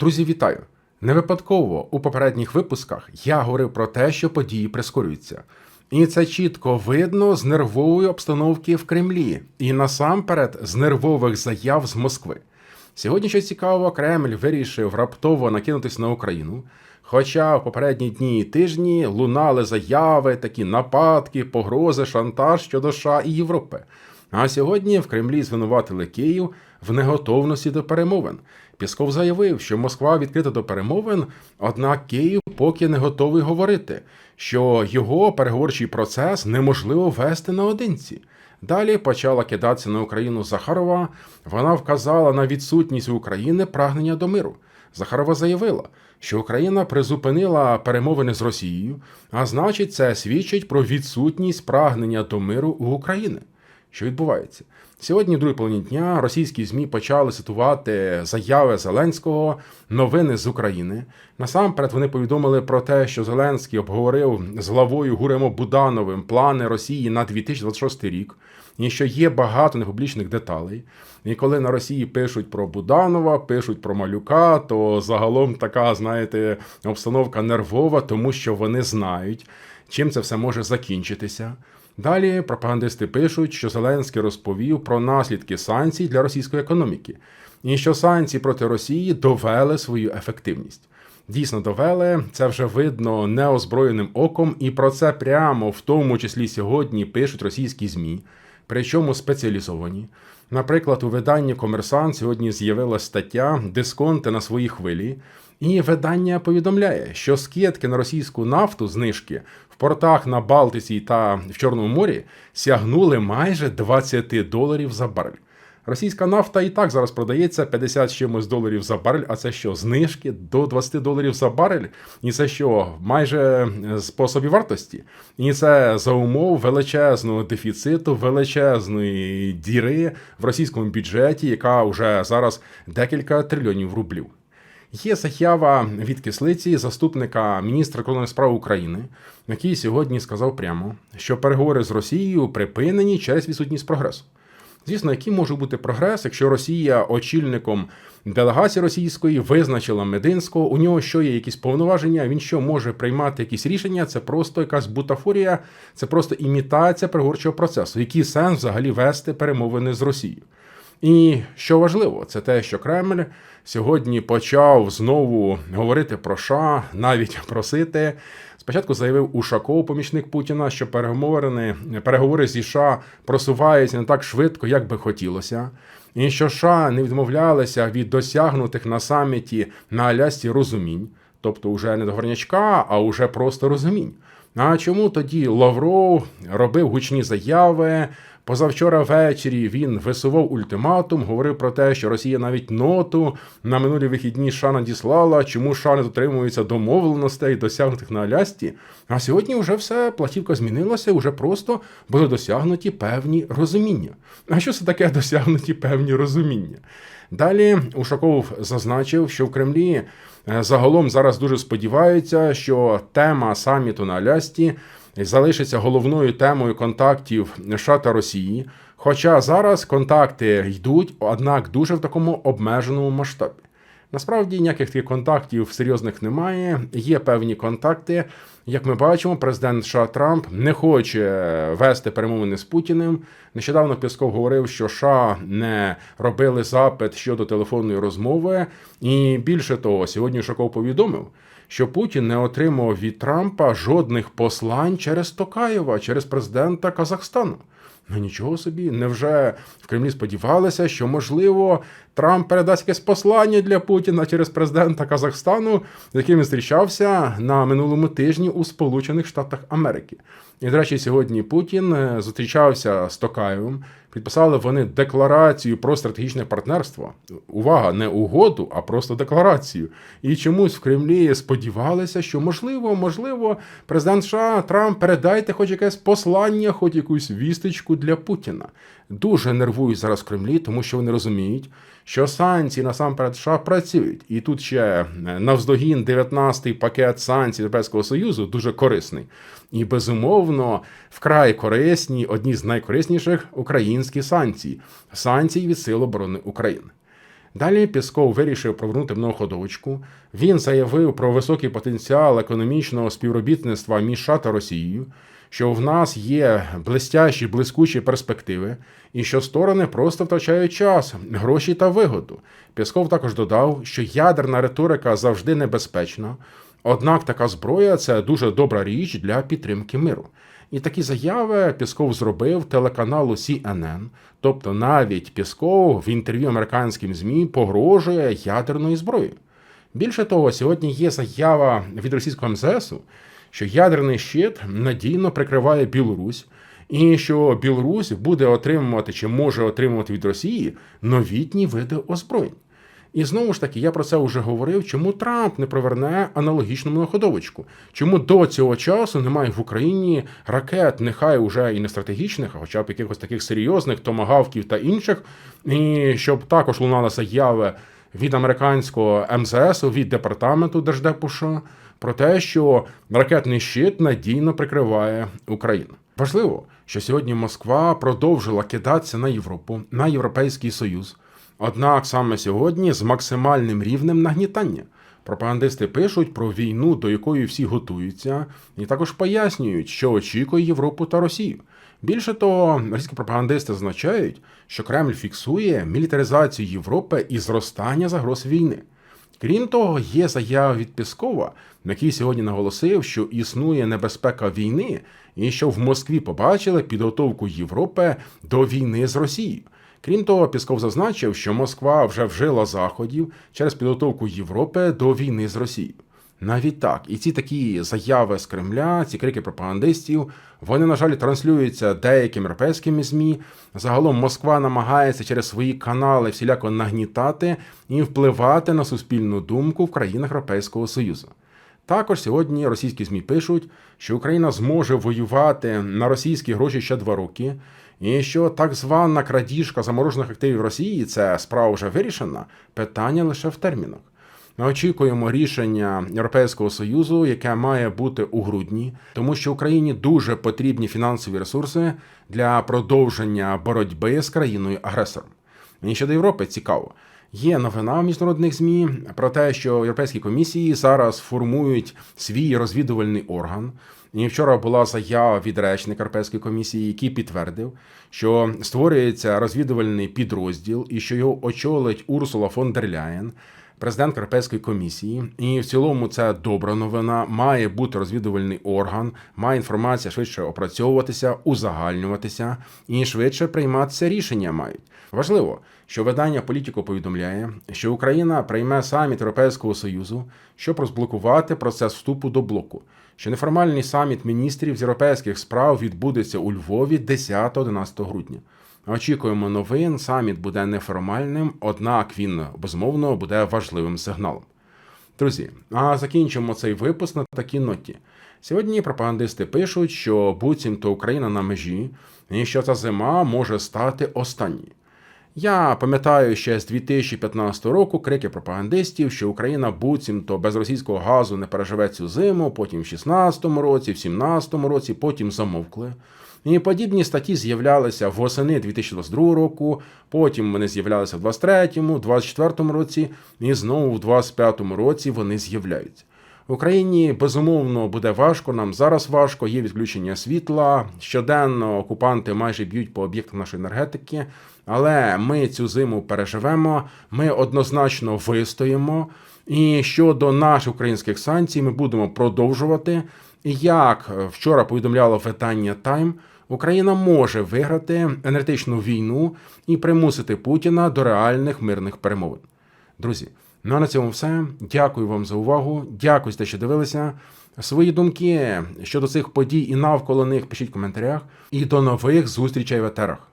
Друзі, вітаю! Не випадково у попередніх випусках я говорив про те, що події прискорюються. І це чітко видно з нервової обстановки в Кремлі і насамперед з нервових заяв з Москви. Сьогодні, що цікаво, Кремль вирішив раптово накинутись на Україну. Хоча в попередні дні і тижні лунали заяви, такі нападки, погрози, шантаж щодо США і Європи. А сьогодні в Кремлі звинуватили Київ в неготовності до перемовин. Пісков заявив, що Москва відкрита до перемовин, однак Київ поки не готовий говорити, що його переговорчий процес неможливо вести наодинці. Далі почала кидатися на Україну Захарова. Вона вказала на відсутність у України прагнення до миру. Захарова заявила, що Україна призупинила перемовини з Росією, а значить, це свідчить про відсутність прагнення до миру у України. Що відбувається сьогодні, в другій половині дня, російські змі почали цитувати заяви Зеленського, новини з України. Насамперед вони повідомили про те, що Зеленський обговорив з главою Гуремо Будановим плани Росії на 2026 рік, і що є багато непублічних деталей. І коли на Росії пишуть про Буданова, пишуть про Малюка, то загалом така, знаєте, обстановка нервова, тому що вони знають, чим це все може закінчитися. Далі пропагандисти пишуть, що Зеленський розповів про наслідки санкцій для російської економіки, і що санкції проти Росії довели свою ефективність. Дійсно довели, це вже видно неозброєним оком, і про це прямо в тому числі сьогодні пишуть російські ЗМІ, причому спеціалізовані. Наприклад, у виданні Комерсант сьогодні з'явилася стаття Дисконти на своїй хвилі, і видання повідомляє, що скидки на російську нафту знижки в портах на Балтиці та в Чорному морі сягнули майже 20 доларів за барель. Російська нафта і так зараз продається 50 з чимось доларів за барель. А це що? Знижки до 20 доларів за барель? І це що? Майже по собі вартості? І це за умов величезного дефіциту, величезної діри в російському бюджеті, яка вже зараз декілька трильйонів рублів. Є заява від кислиці заступника міністра кордонних справ України, який сьогодні сказав прямо, що переговори з Росією припинені через відсутність прогресу. Звісно, який може бути прогрес, якщо Росія очільником делегації російської визначила Мединського, у нього що є якісь повноваження, він що може приймати якісь рішення, це просто якась бутафорія, це просто імітація переговорчого процесу. Який сенс взагалі вести перемовини з Росією? І що важливо, це те, що Кремль сьогодні почав знову говорити про США, навіть просити. Спочатку заявив Ушаков, помічник Путіна, що переговори переговори зі США просуваються не так швидко, як би хотілося, і що США не відмовлялися від досягнутих на саміті на Алясці розумінь, тобто вже не до горнячка, а вже просто розумінь. А чому тоді Лавров робив гучні заяви? Позавчора ввечері він висував ультиматум, говорив про те, що Росія навіть ноту на минулі вихідні США надіслала, чому США не дотримується домовленостей, досягнутих на Алясці. А сьогодні вже все платівка змінилася, вже просто були досягнуті певні розуміння. А що це таке досягнуті певні розуміння? Далі Ушаков зазначив, що в Кремлі е, загалом зараз дуже сподіваються, що тема саміту на Алясці залишиться головною темою контактів США та Росії. Хоча зараз контакти йдуть, однак дуже в такому обмеженому масштабі. Насправді ніяких таких контактів серйозних немає. Є певні контакти. Як ми бачимо, президент США Трамп не хоче вести перемовини з Путіним. Нещодавно Пісков говорив, що США не робили запит щодо телефонної розмови. І більше того, сьогодні Шаков повідомив, що Путін не отримав від Трампа жодних послань через Токаєва, через президента Казахстану. Ну нічого собі, невже в Кремлі сподівалися, що можливо Трамп передасть якесь послання для Путіна через президента Казахстану, з яким він зустрічався на минулому тижні у Сполучених Штатах Америки. І, до речі, сьогодні Путін е, зустрічався з Токаєвим. Підписали вони декларацію про стратегічне партнерство. Увага, не угоду, а просто декларацію. І чомусь в Кремлі сподівалися, що можливо, можливо, президент США Трамп передайте хоч якесь послання, хоч якусь вісточку для Путіна. Дуже нервують зараз в Кремлі, тому що вони розуміють, що санкції насамперед США працюють. І тут ще е, навздогін 19-й пакет санкцій Європейського Союзу дуже корисний. І безумовно вкрай корисні, одні з найкорисніших українські санкції санкції від Сил оборони України. Далі Пісков вирішив провернути многоходовочку. Він заявив про високий потенціал економічного співробітництва між США та Росією, що в нас є блестящі, блискучі перспективи, і що сторони просто втрачають час, гроші та вигоду. Пісков також додав, що ядерна риторика завжди небезпечна, однак така зброя це дуже добра річ для підтримки миру. І такі заяви Пісков зробив телеканалу CNN, тобто навіть Пісков в інтерв'ю американським ЗМІ погрожує ядерною зброєю. Більше того, сьогодні є заява від російського МЗСу, що ядерний щит надійно прикриває Білорусь, і що Білорусь буде отримувати чи може отримувати від Росії новітні види озброєнь. І знову ж таки, я про це вже говорив, чому Трамп не проверне аналогічну многоходовочку? Чому до цього часу немає в Україні ракет, нехай уже і не стратегічних, а хоча б якихось таких серйозних томагавків та інших, і щоб також лунала заяви від американського МЗС, від департаменту Держдепу США про те, що ракетний щит надійно прикриває Україну. Важливо, що сьогодні Москва продовжила кидатися на Європу, на Європейський Союз. Однак саме сьогодні з максимальним рівнем нагнітання. Пропагандисти пишуть про війну, до якої всі готуються, і також пояснюють, що очікує Європу та Росію. Більше того, російські пропагандисти зазначають, що Кремль фіксує мілітаризацію Європи і зростання загроз війни. Крім того, є заява від Піскова, на який сьогодні наголосив, що існує небезпека війни, і що в Москві побачили підготовку Європи до війни з Росією. Крім того, Пісков зазначив, що Москва вже вжила заходів через підготовку Європи до війни з Росією. Навіть так, і ці такі заяви з Кремля, ці крики пропагандистів, вони, на жаль, транслюються деякими європейськими ЗМІ. Загалом Москва намагається через свої канали всіляко нагнітати і впливати на суспільну думку в країнах Європейського Союзу. Також сьогодні російські ЗМІ пишуть, що Україна зможе воювати на російські гроші ще два роки, і що так звана крадіжка заморожених активів Росії це справа вже вирішена, питання лише в термінах. Ми очікуємо рішення Європейського союзу, яке має бути у грудні, тому що Україні дуже потрібні фінансові ресурси для продовження боротьби з країною агресором. Мені щодо Європи цікаво. Є новина в міжнародних змі про те, що європейські комісії зараз формують свій розвідувальний орган. І вчора була заява від речника Європейської комісії, який підтвердив, що створюється розвідувальний підрозділ і що його очолить Урсула фон дер Ляєн, президент Європейської комісії. І в цілому це добра новина. Має бути розвідувальний орган, має інформація швидше опрацьовуватися, узагальнюватися і швидше прийматися рішення мають. Важливо, що видання Політіко повідомляє, що Україна прийме саміт Європейського союзу, щоб розблокувати процес вступу до блоку. Що неформальний саміт міністрів з європейських справ відбудеться у Львові 10-11 грудня. Очікуємо новин. Саміт буде неформальним, однак він безумовно буде важливим сигналом. Друзі, а закінчимо цей випуск на такій ноті. Сьогодні пропагандисти пишуть, що буцімто Україна на межі, і що ця зима може стати останньою. Я пам'ятаю ще з 2015 року крики пропагандистів, що Україна буцімто без російського газу не переживе цю зиму, потім в 16-му році, в 17-му році, потім замовкли. І подібні статті з'являлися восени 2022 року, потім вони з'являлися в 23-му, 24-му році, і знову в 25-му році вони з'являються. В Україні безумовно буде важко. Нам зараз важко. Є відключення світла. Щоденно окупанти майже б'ють по об'єктах нашої енергетики. Але ми цю зиму переживемо. Ми однозначно вистоїмо. І щодо наших українських санкцій, ми будемо продовжувати. Як вчора повідомляло видання Тайм, Україна може виграти енергетичну війну і примусити Путіна до реальних мирних перемовин. Друзі. Ну а на цьому все. Дякую вам за увагу. Дякую за що дивилися. Свої думки щодо цих подій і навколо них пишіть в коментарях. І до нових зустрічей в етерах.